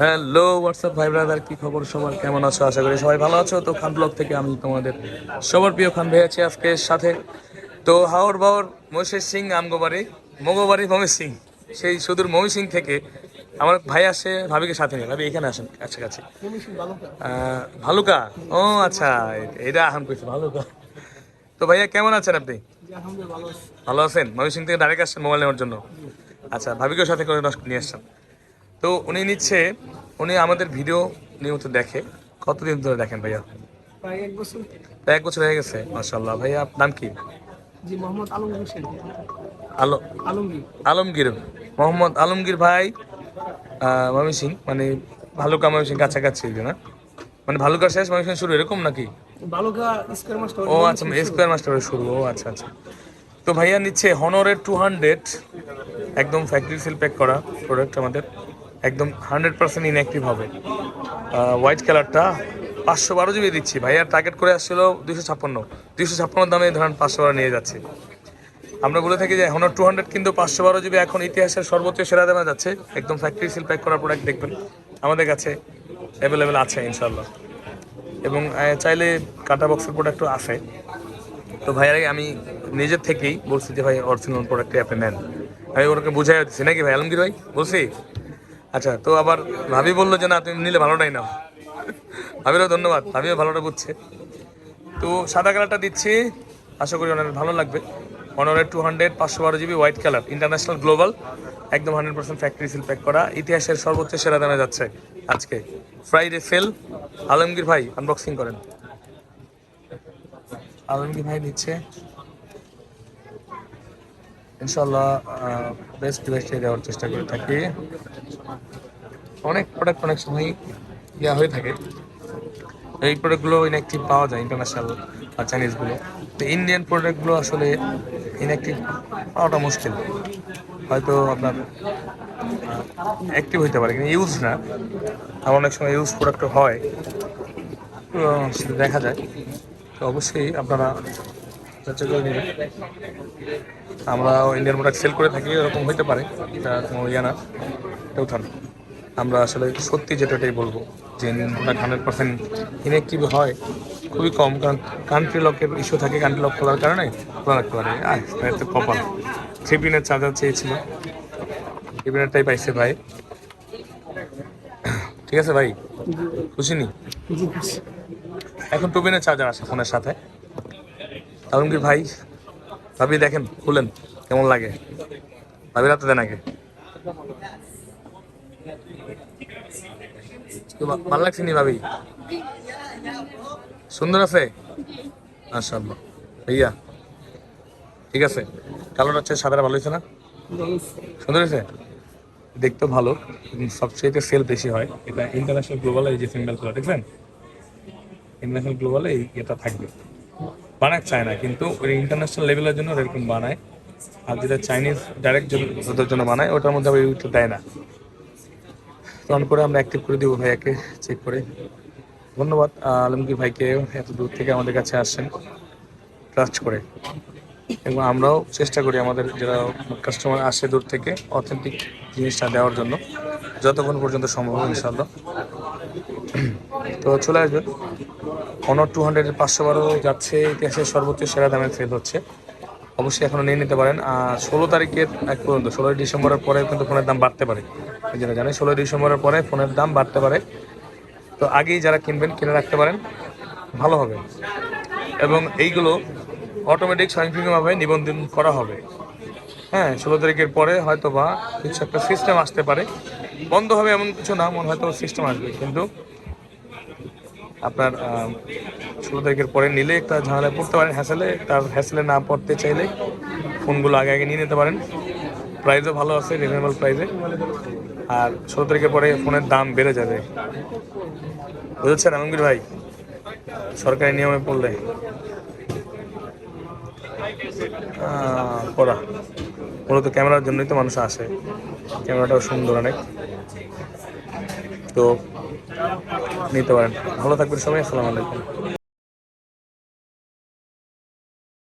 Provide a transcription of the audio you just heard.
Hello WhatsApp ভাই brother কি খবর সবার? কেমন আছো? আশা করি সবাই ভালো আছো। তো খান ব্লগ থেকে আমি তোমাদের সবার প্রিয় খান ভাই আছি আজকে সাথে। তো হাওর বাওর মহেশের সিং আমগোবাড়ি মগোবাড়ি মমি সিং। সেই সুদূর মমি সিং থেকে আমার ভাই আসে ভাবিকে সাথে নিয়ে। ভাবি এখানে আসেন। কাছাকাছি আহ, ভালুকা? ও আচ্ছা এটা আহান কইছে ভালুকা। তো ভাইয়া কেমন আছেন আপনি? ভালো আছেন? মমি সিং থেকে ডাইরেক্ট আসছেন মোবাইল নেওয়ার জন্য। আচ্ছা ভাবিকেও সাথে করে নিয়ে আসছেন। তো উনি নিচ্ছে উনি আমাদের ভিডিও নিয়মিত দেখে। কতদিন ধরে দেখেন ভাইয়া? প্রায় এক বছর। প্রায় এক বছর হয়ে গেছে মাসাল্লাহ ভাইয়া আপনার নাম কি? জি মোহাম্মদ আলমগীর হোসেন। আলো আলমগীর। আলমগীর। মোহাম্মদ আলমগীর ভাই ময়মন সিং মানে ভালুকা ময়মন সিং কাছাকাছি না? মানে ভালুকা শেষ ময়মন সিং শুরু এরকম নাকি? বালুকা স্কোয়ার মাস্টার ও আচ্ছা স্কোয়ার মাস্টারের শুরু ও আচ্ছা আচ্ছা। তো ভাইয়া নিচ্ছে হনরের টু হান্ড্রেড একদম ফ্যাক্টরি সিল প্যাক করা প্রোডাক্ট আমাদের। একদম হান্ড্রেড পার্সেন্ট ইনঅ্যাক্টিভ হবে। হোয়াইট কালারটা পাঁচশো বারো জিবি দিচ্ছি ভাইয়া টার্গেট করে আসছিল দুশো ছাপ্পান্ন। দুশো ছাপ্পান্ন দামে ধরেন পাঁচশো বারো নিয়ে যাচ্ছে। আমরা বলে থাকি যে হনর টু হান্ড্রেড কিন্তু পাঁচশো বারো জিবি এখন ইতিহাসের সর্বোচ্চ সেরা দামে যাচ্ছে। একদম ফ্যাক্টরি সিল প্যাক করা প্রোডাক্ট দেখবেন। আমাদের কাছে অ্যাভেলেবেল আছে ইনশাল্লাহ এবং চাইলে কাটা বক্সের প্রোডাক্টও আছে। তো ভাইয়ার আমি নিজের থেকেই বলছি যে ভাই অরিজিনাল প্রোডাক্টই আপনি নেন। আমি ওরকে বুঝাই দিচ্ছি। নাকি ভাই, আলমগীর ভাই? বলছি? আচ্ছা তো আবার ভাবি বলল যে, না, তুমি নিলে ভালোটাই নাও। ভাবিরও ধন্যবাদ, ভাবিও ভালোটা বুঝছে। তো সাদা কালারটা দিচ্ছি, আশা করি ওনার ভালো লাগবে। অনারের টু হান্ড্রেড পাঁচশো বারো GB white colour international global একদম hundred percent factory seal pack করা। ইতিহাসের সর্বোচ্চ সেরা দামে যাচ্ছে আজকে। ফ্রাইডে সেল আলমগীর ভাই আনবক্সিং করেন। আলমগীর ভাই নিচ্ছে ইনশাল্লাহ বেস্ট বেস্ট দেওয়ার চেষ্টা করে থাকি। অনেক প্রোডাক্ট অনেক সময় ইয়া হয়ে থাকে। এই প্রোডাক্টগুলো ইনঅ্যাক্টিভ পাওয়া যায় ইন্টারন্যাশনাল আর চাইনিজগুলো তো ইন্ডিয়ান প্রোডাক্টগুলো আসলে ইনঅ্যাক্টিভ পাওয়াটা মুশকিল। হয়তো আপনার অ্যাক্টিভ হইতে পারে, কিন্তু ইউজ না। আর অনেক সময় ইউজ প্রোডাক্ট হয়। সেটা দেখা যায়। তো অবশ্যই আপনারা করে আমরা ইন্ডিয়ান প্রোডাক্ট সেল করে থাকি এরকম হইতে পারে এটা কোনো ইয়ে না এটাও থাক। আমরা আসলে সত্যি যেটাটাই বলব যে Indian product hundred percent inactive হয় খুবই কম কারণ কান্ট্রি লকের ইস্যু থাকে কান্ট্রি লক খোলার কারণে খোলা রাখতে পারে। এত কপাল। থ্রি পিনের চার্জার চেয়েছিল। থ্রি পিনেরটাই পাইছে ভাই। ঠিক আছে ভাই? খুশি নি? এখন টু পিনের চার্জার আছে ফোনের সাথে। আলমগীর ভাই, ভাবি দেখেন, খুলেন, কেমন লাগে? ভাবি রাতে দেন আগে। ভালো লাগছে নি ভাবি? সুন্দর আছে? মাশাআল্লাহ। ভাইয়া, ঠিক আছে। কালোটা হচ্ছে সাদাটা ভালো হয়েছে না? সুন্দর হয়েছে? দেখতে ভালো সবচেয়ে সেল বেশি হয়। এটা ইন্টারন্যাশনাল গ্লোবাল এই যে সিম্বলগুলো, দেখছেন? ইন্টারন্যাশনাল গ্লোবালে এই এটা থাকবে। বানায় চায় না, কিন্তু ওই ইন্টারন্যাশনাল লেভেলের জন্য এরকম বানায়। আর যেটা চাইনিজ ডাইরেক্ট ওদের জন্য বানায়, ওটার মধ্যে আবার ইউটা দেয় না। অন করে আমরা অ্যাক্টিভ করে দিব ভাইয়াকে চেক করে। ধন্যবাদ আলমগীর ভাইকে এত দূর থেকে আমাদের কাছে আসছেন। ট্রাস্ট করে। এবং আমরাও চেষ্টা করি আমাদের যারা কাস্টমার আসে দূর থেকে অথেন্টিক জিনিসটা দেওয়ার জন্য। যতক্ষণ পর্যন্ত সম্ভব ইনশাল্লাহ তো চলে আসবেন। অনর টু হান্ড্রেডের পাঁচশো বারো যাচ্ছে, ইতিহাসের সর্বোচ্চ সেরা দামে সেল হচ্ছে। অবশ্যই এখনও নিয়ে নিতে পারেন। আর ষোলো তারিখের, এক পর্যন্ত, ষোলোই ডিসেম্বরের পরে কিন্তু ফোনের দাম বাড়তে পারে। যেটা জানেন, ষোলোই ডিসেম্বরের পরে ফোনের দাম বাড়তে পারে। তো আগেই যারা কিনবেন, কিনে রাখতে পারেন। ভালো হবে। এবং এইগুলো অটোমেটিক স্বয়ংক্রিয়ভাবে নিবন্ধন করা হবে। হ্যাঁ ষোলো তারিখের পরে হয়তো বা কিছু একটা সিস্টেম আসতে পারে। বন্ধ হবে এমন কিছু না, মনে হয়তো সিস্টেম আসবে। কিন্তু আপনার ষোলো তারিখের পরে নিলে একটা ঝামেলায় পড়তে পারেন হ্যাসেলে তার হ্যাসেলে না পড়তে চাইলে ফোনগুলো আগে আগে নিয়ে নিতে পারেন। প্রাইসও ভালো আছে রিজনেবল প্রাইসে আর ষোলো তারিখের পরে ফোনের দাম বেড়ে যাবে। বুঝেছেন আলমগীর ভাই? সরকারি নিয়মে পড়লে। পড়া। মূলত ক্যামেরার জন্যই তো মানুষ আসে। ক্যামেরাটাও সুন্দর অনেক। তো নিতে পারেন। ভালো থাকবেন সবাই আসসালামু আলাইকুম।